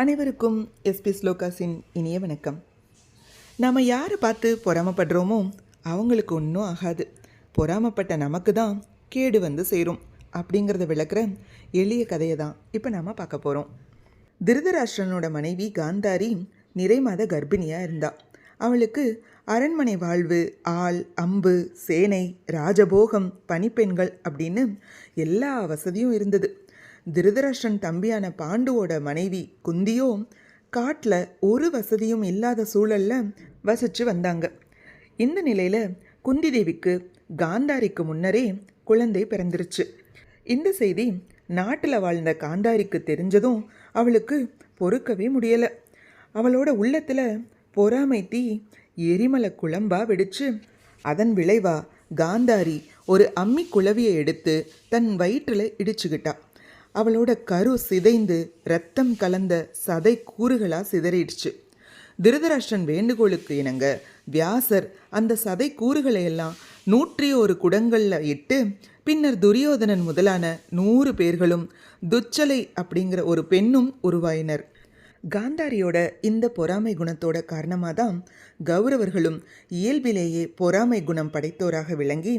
அனைவருக்கும் எஸ்பி ஸ்லோகாஸின் இனிய வணக்கம். நாம் யாரை பார்த்து பொறாமப்படுறோமோ அவங்களுக்கு ஒன்றும் ஆகாது. பொறாமப்பட்ட நமக்கு தான் கேடு வந்து சேரும் அப்படிங்கிறத விளக்குற எளிய கதையை தான் இப்போ நாம் பார்க்க போகிறோம் திருதராஷ்டிரனோட மனைவி காந்தாரி நிறைமாத கர்ப்பிணியாக இருந்தா. அவளுக்கு அரண்மனை வாழ்வு ஆள் அம்பு சேனை ராஜபோகம் பணிப்பெண்கள் அப்படின்னு எல்லா வசதியும் இருந்தது. திருதராஷ்டிரன் தம்பியான பாண்டுவோட மனைவி குந்தியோ காட்டில் ஒரு வசதியும் இல்லாத சூழலில் வசித்து வந்தாங்க. இந்த நிலையில் குந்தி தேவிக்கு காந்தாரிக்கு முன்னரே குழந்தை பிறந்துருச்சு. இந்த செய்தி நாட்டில் வாழ்ந்த காந்தாரிக்கு தெரிஞ்சதும் அவளுக்கு பொறுக்கவே முடியலை. அவளோட உள்ளத்தில் பொறாமை தீ எரிமலை குழம்பா வெடிச்சு அதன் விளைவா காந்தாரி ஒரு அம்மி குழவியை எடுத்து தன் வயிற்றில் இடிச்சுக்கிட்டா. அவளோட கரு சிதைந்து ரத்தம் கலந்த சதை கூறுகளாக சிதறிடுச்சு. திருதராஷ்டிரன் வேண்டுகோளுக்கு இணங்க வியாசர் அந்த சதை கூறுகளை எல்லாம் நூற்றி ஒரு குடங்களில் இட்டு பின்னர் துரியோதனன் முதலான நூறு பேர்களும் துச்சலை அப்படிங்கிற ஒரு பெண்ணும் உருவாயினர். காந்தாரியோட இந்த பொறாமை குணத்தோட காரணமாக தான் கௌரவர்களும் இயல்பிலேயே பொறாமை குணம் படைத்தோராக விளங்கி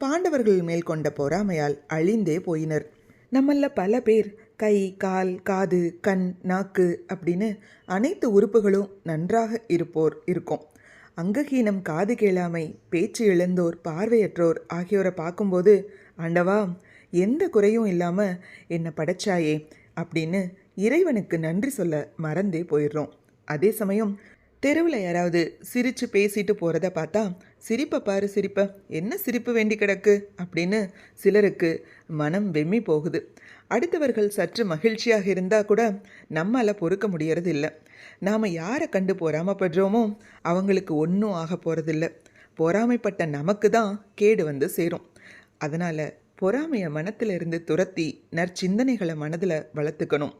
பாண்டவர்கள் மேல் கொண்ட பொறாமையால் அழிந்தே போயினர். நம்மள பல பேர் கை கால் காது கண் நாக்கு அப்படின்னு அனைத்து உறுப்புகளும் நன்றாக இருப்போர் இருக்கும். அங்ககீனம் காது கேளாமை பேச்சு இழந்தோர் பார்வையற்றோர் ஆகியோரை பார்க்கும்போது ஆண்டவா எந்த குறையும் இல்லாமல் என்னை படைச்சாயே அப்படின்னு இறைவனுக்கு நன்றி சொல்ல மறந்தே போயிடுறோம். அதே சமயம் தெருவில் யாராவது சிரித்து பேசிட்டு போகிறத பார்த்தா சிரிப்பை பாரு சிரிப்பை என்ன சிரிப்பு வேண்டி கிடக்கு? அப்படின்னு சிலருக்கு மனம் வெம்மி போகுது. அடுத்தவர்கள் சற்று மகிழ்ச்சியாக இருந்தால் கூட நம்மால் பொறுக்க முடியறது இல்லை நாம் யாரை கண்டு பொறாமப்படுறோமோ அவங்களுக்கு ஒன்றும் ஆக போகிறதில்ல பொறாமைப்பட்ட நமக்கு தான் கேடு வந்து சேரும். அதனால் பொறாமையை மனத்தில் இருந்து துரத்தி நற்சிந்தனைகளை மனதில் வளர்த்துக்கணும்.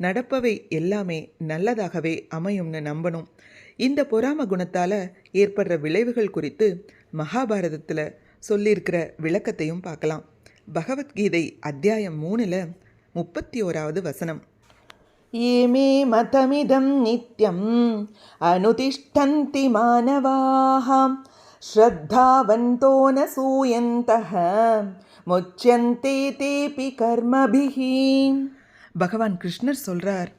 நடப்பவை எல்லாமே நல்லதாகவே அமையும்னு நம்பணும். இந்த பொறாம குணத்தால் ஏற்படுற விளைவுகள் குறித்து மகாபாரதத்தில் சொல்லியிருக்கிற விளக்கத்தையும் பார்க்கலாம். பகவத்கீதை அத்தியாயம் மூணில் முப்பத்தி ஓராவது வசனம். ஏமே மதமிதம் நித்யம் அனுதிஷ்டந்தி மாணவாகாம் ஸ்ரத்தாவந்தோ ந சூயந்தக முச்சந்தே தேபி கர்மபிகி பகவான் கிருஷ்ணர் சொல்கிறார்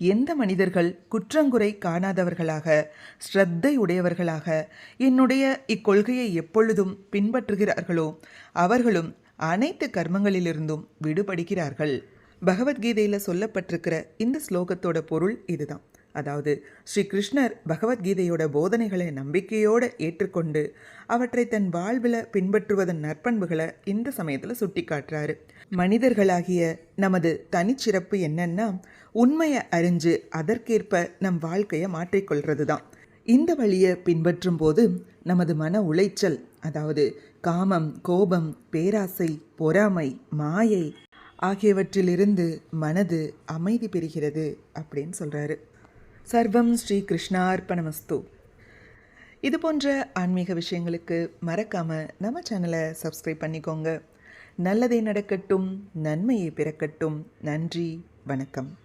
எந்த மனிதர்கள் குற்றங்குறை காணாதவர்களாக ஸ்ரத்தை உடையவர்களாக என்னுடைய இக்கொள்கையை எப்பொழுதும் பின்பற்றுகிறார்களோ அவர்களும் அனைத்து கர்மங்களிலிருந்தும் விடுபடுகிறார்கள். பகவத்கீதையில் சொல்லப்பட்டிருக்கிற இந்த ஸ்லோகத்தோட பொருள் இதுதான். அதாவது ஸ்ரீ கிருஷ்ணர் பகவத்கீதையோட போதனைகளை நம்பிக்கையோடு ஏற்றுக்கொண்டு அவற்றை தன் வாழ்வில் பின்பற்றுவதன் நற்பண்புகளை இந்த சமயத்தில் சுட்டி காட்டுறாரு மனிதர்களாகிய நமது தனிச்சிறப்பு என்னன்னா உண்மையை அறிஞ்சு அதற்கேற்ப நம் வாழ்க்கையை மாற்றிக்கொள்வது தான் இந்த வழியை பின்பற்றும் போது நமது மன உளைச்சல் அதாவது காமம் கோபம் பேராசை பொறாமை மாயை ஆகியவற்றிலிருந்து மனது அமைதி பெறுகிறது அப்படின்னு சொல்கிறாரு சர்வம் ஸ்ரீ கிருஷ்ணார்ப்பணமஸ்து இது போன்ற ஆன்மீக விஷயங்களுக்கு மறக்காமல் நம்ம சேனலை சப்ஸ்கிரைப் பண்ணிக்கோங்க. நல்லதே நடக்கட்டும் நன்மையை பிறக்கட்டும். நன்றி வணக்கம்.